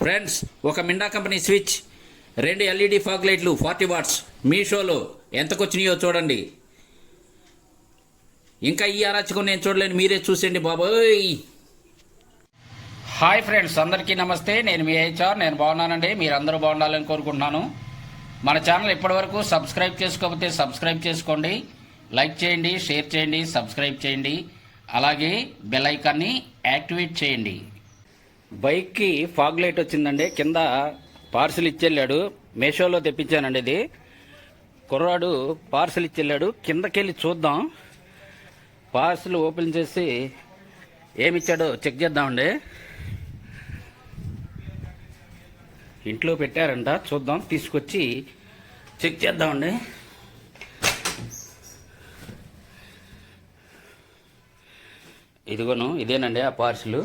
Friends ఒక Minda company switch రెండు LED fog లైట్లు ఫార్టీ వాట్స్. మీషోలో ఎంతకొచ్చినాయో చూడండి. ఇంకా ఈ అరాచకం నేను చూడలేను మీరే చూసేయండి బాబోయ్. హాయ్ ఫ్రెండ్స్ అందరికీ నమస్తే. నేను మీ హెచ్ఆర్ నేను బాగున్నానండి. మీరు అందరూ బాగుండాలని కోరుకుంటున్నాను. మన ఛానల్ ఇప్పటివరకు సబ్స్క్రైబ్ చేసుకోకపోతే సబ్స్క్రైబ్ చేసుకోండి. లైక్ చేయండి షేర్ చేయండి సబ్స్క్రైబ్ చేయండి. అలాగే బెల్ ఐకాన్ని యాక్టివేట్ చేయండి. బైక్కి ఫాగ్ లైట్ వచ్చిందండి. కింద పార్సిల్ ఇచ్చెళ్ళాడు. మేషోలో తెప్పించానండి ఇది. కుర్రాడు పార్సిల్ ఇచ్చెళ్ళాడు. కిందకెళ్ళి చూద్దాం. పార్సిల్ ఓపెన్ చేసి ఏమిచ్చాడో చెక్ చేద్దామండి. ఇంట్లో పెట్టారంట. చూద్దాం. తీసుకొచ్చి చెక్ చేద్దామండి. ఇదిగోను ఇదేనండి ఆ పార్సిల్.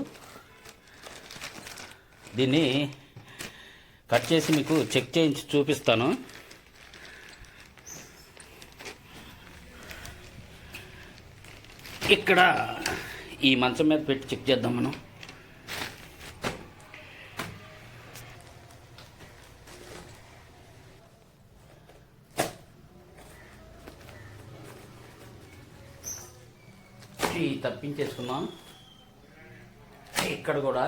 దీన్ని కట్ చేసి మీకు చెక్ చేయించి చూపిస్తాను. ఇక్కడ ఈ మంచం మీద పెట్టి చెక్ చేద్దాం మనం. తప్పించేసుకున్నాం తప్పించేసుకుందాం. ఇక్కడ కూడా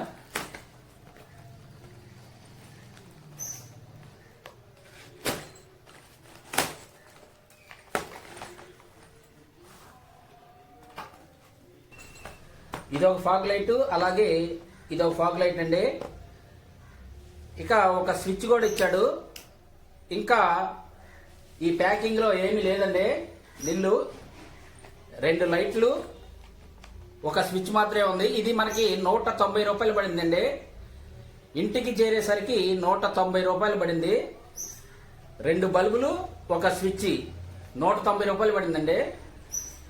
ఇది ఒక ఫాగ్ లైట్ అలాగే ఇది ఒక ఫాగ్ లైట్ అండి. ఇక ఒక స్విచ్ కూడా ఇచ్చాడు. ఇంకా ఈ ప్యాకింగ్లో ఏమీ లేదండి. నిల్లు రెండు లైట్లు ఒక స్విచ్ మాత్రమే ఉంది. ఇది మనకి నూట తొంభై రూపాయలు పడిందండి. ఇంటికి చేరేసరికి నూట తొంభై రూపాయలు పడింది. రెండు బల్బులు ఒక స్విచ్. నూట తొంభై రూపాయలు పడిందండి.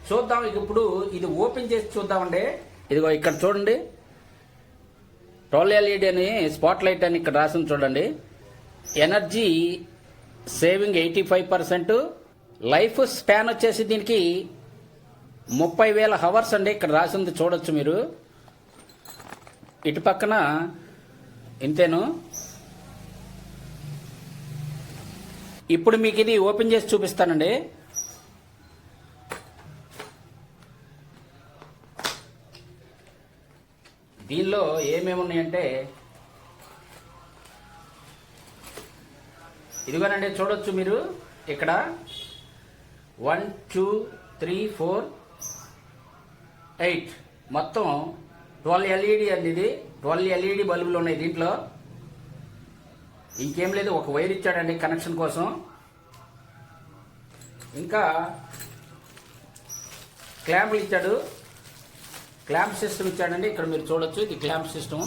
చూద్దాం ఇక ఇప్పుడు ఇది ఓపెన్ చేసి చూద్దామండి. ఇదిగో ఇక్కడ చూడండి. టోల్ ఎల్ఈడి అని స్పాట్ లైట్ అని ఇక్కడ రాసింది చూడండి. Energy saving eighty five percent life span వచ్చేసి దీనికి ముప్పై వేల హవర్స్ అండి ఇక్కడ రాసింది చూడొచ్చు మీరు. ఇటు పక్కన ఇంతేను. ఇప్పుడు మీకు ఇది ఓపెన్ చేసి చూపిస్తానండి. దీనిలో ఏమేమి ఉన్నాయంటే ఇదిగోనండి చూడొచ్చు మీరు ఇక్కడ. One two three four eight మొత్తం ట్వెల్వ్ ఎల్ఈడి అండి ఇది. ట్వెల్వ్ ఎల్ఈడి బల్బులు ఉన్నాయి దీంట్లో. ఇంకేం లేదు ఒక వైర్ ఇచ్చాడండి కనెక్షన్ కోసం. ఇంకా క్లాంపులు ఇచ్చాడు. క్లాంప్ సిస్టమ్ ఇచ్చాడండి. ఇక్కడ మీరు చూడొచ్చు ఇది క్లాంప్ సిస్టమ్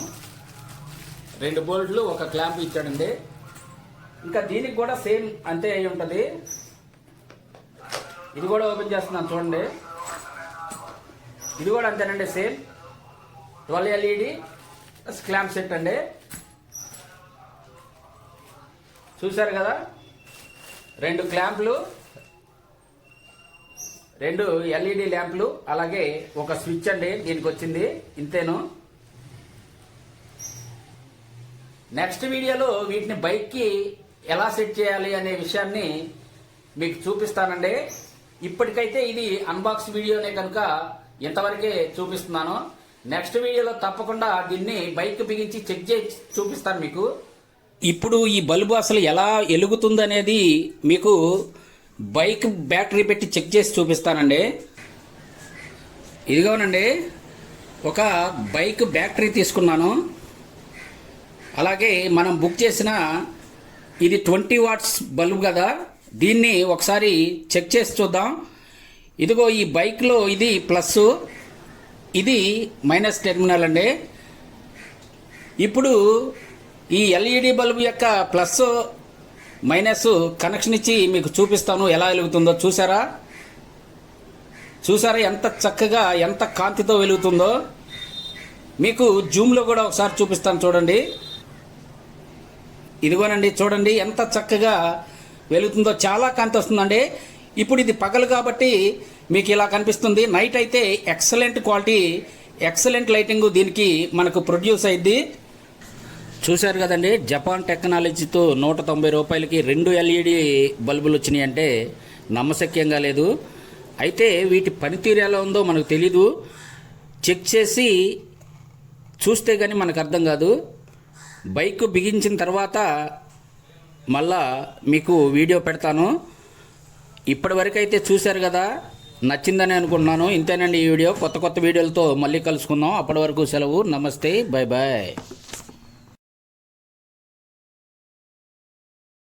రెండు బోల్ట్లు ఒక క్లాంప్ ఇచ్చాడండి. ఇంకా దీనికి కూడా సేమ్ అంతే అయి ఉంటుంది. ఇది కూడా ఓపెన్ చేస్తున్నాను చూడండి. ఇది కూడా అంతేనండి same. Twelve LED clamp set అండి. చూశారు కదా? రెండు క్లాంపులు రెండు ఎల్ఈడి ల్యాంపులు అలాగే ఒక స్విచ్ అండి దీనికి వచ్చింది. ఇంతేను. నెక్స్ట్ వీడియోలో వీటిని బైక్కి ఎలా సెట్ చేయాలి అనే విషయాన్ని మీకు చూపిస్తానండి. ఇప్పటికైతే ఇది అన్బాక్స్ వీడియోనే కనుక ఇంతవరకే చూపిస్తున్నాను. నెక్స్ట్ వీడియోలో తప్పకుండా దీన్ని బైక్ బిగించి చెక్ చేసి చూపిస్తాను మీకు. ఇప్పుడు ఈ బల్బు అసలు ఎలా ఎలుగుతుంది అనేది మీకు బైక్ బ్యాటరీ పెట్టి చెక్ చేసి చూపిస్తానండి. ఇదిగోనండి ఒక బైక్ బ్యాటరీ తీసుకున్నాను. అలాగే మనం బుక్ చేసిన ఇది ట్వంటీ వాట్స్ బల్బ్ కదా దీన్ని ఒకసారి చెక్ చేసి చూద్దాం. ఇదిగో ఈ బైక్లో ఇది ప్లస్ ఇది మైనస్ టెర్మినల్ అండి. ఇప్పుడు ఈ ఎల్ఈడి బల్బు యొక్క ప్లస్ మైనస్ కనెక్షన్ ఇచ్చి మీకు చూపిస్తాను ఎలా వెలుగుతుందో చూసారా చూసారా ఎంత చక్కగా ఎంత కాంతితో వెలుగుతుందో? మీకు జూమ్లో కూడా ఒకసారి చూపిస్తాను చూడండి. ఇదిగోనండి చూడండి ఎంత చక్కగా వెలుగుతుందో చాలా కాంతి వస్తుందండి. ఇప్పుడు ఇది పగలు కాబట్టి మీకు ఇలా కనిపిస్తుంది. నైట్ అయితే ఎక్సలెంట్ క్వాలిటీ ఎక్సలెంట్ లైటింగ్ దీనికి మనకు ప్రొడ్యూస్ అయింది చూశారు కదండి జపాన్ టెక్నాలజీతో నూట తొంభై రూపాయలకి రెండు ఎల్ఈడి బల్బులు వచ్చినాయి అంటే నమ్మశక్యంగా లేదు. అయితే వీటి పనితీరు ఎలా ఉందో మనకు తెలీదు. చెక్ చేసి చూస్తే కానీ మనకు అర్థం కాదు. బైక్ బిగించిన తర్వాత మళ్ళా మీకు వీడియో పెడతాను. ఇప్పటివరకు అయితే చూశారు కదా నచ్చిందని అనుకుంటున్నాను. ఇంతేనండి ఈ వీడియో. కొత్త కొత్త వీడియోలతో మళ్ళీ కలుసుకుందాం. అప్పటి వరకు సెలవు. నమస్తే. Bye bye